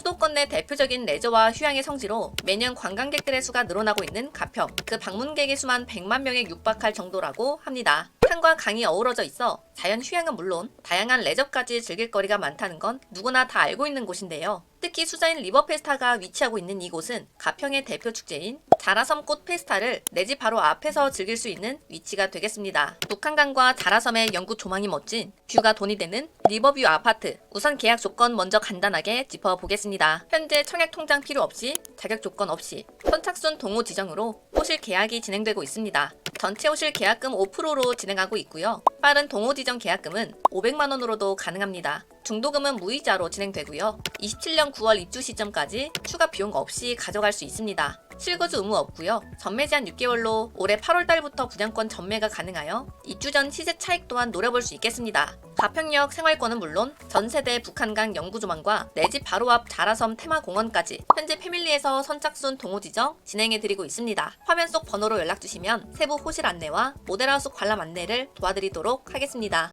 수도권 내 대표적인 레저와 휴양의 성지로 매년 관광객들의 수가 늘어나고 있는 가평. 그 방문객의 수만 100만 명에 육박할 정도라고 합니다. 산과 강이 어우러져 있어 자연 휴양은 물론 다양한 레저까지 즐길 거리가 많다는 건 누구나 다 알고 있는 곳인데요. 특히 수자인 리버페스타가 위치하고 있는 이곳은 가평의 대표 축제인 자라섬 꽃 페스타를 내 집 바로 앞에서 즐길 수 있는 위치가 되겠습니다. 북한강과 자라섬의 영구 조망이 멋진 뷰가 돈이 되는 리버뷰 아파트. 우선 계약 조건 먼저 간단하게 짚어보겠습니다. 현재 청약 통장 필요 없이 자격 조건 없이 선착순 동호 지정으로 호실 계약이 진행되고 있습니다. 전체 호실 계약금 5%로 진행하고 있고요. 빠른 동호 지정 계약금은 500만 원으로도 가능합니다. 중도금은 무이자로 진행되고요. 27년 9월 입주 시점까지 추가 비용 없이 가져갈 수 있습니다. 실거주 의무 없고요. 전매 제한 6개월로 올해 8월 달부터 분양권 전매가 가능하여 입주 전 시세 차익 또한 노려볼 수 있겠습니다. 가평역 생활권은 물론 전 세대 북한강 영구조망과 내 집 바로 앞 자라섬 테마공원까지 현재 패밀리에서 선착순 동호 지정 진행해드리고 있습니다. 화면 속 번호로 연락 주시면 세부 호실 안내와 모델하우스 관람 안내를 도와드리도록 하겠습니다.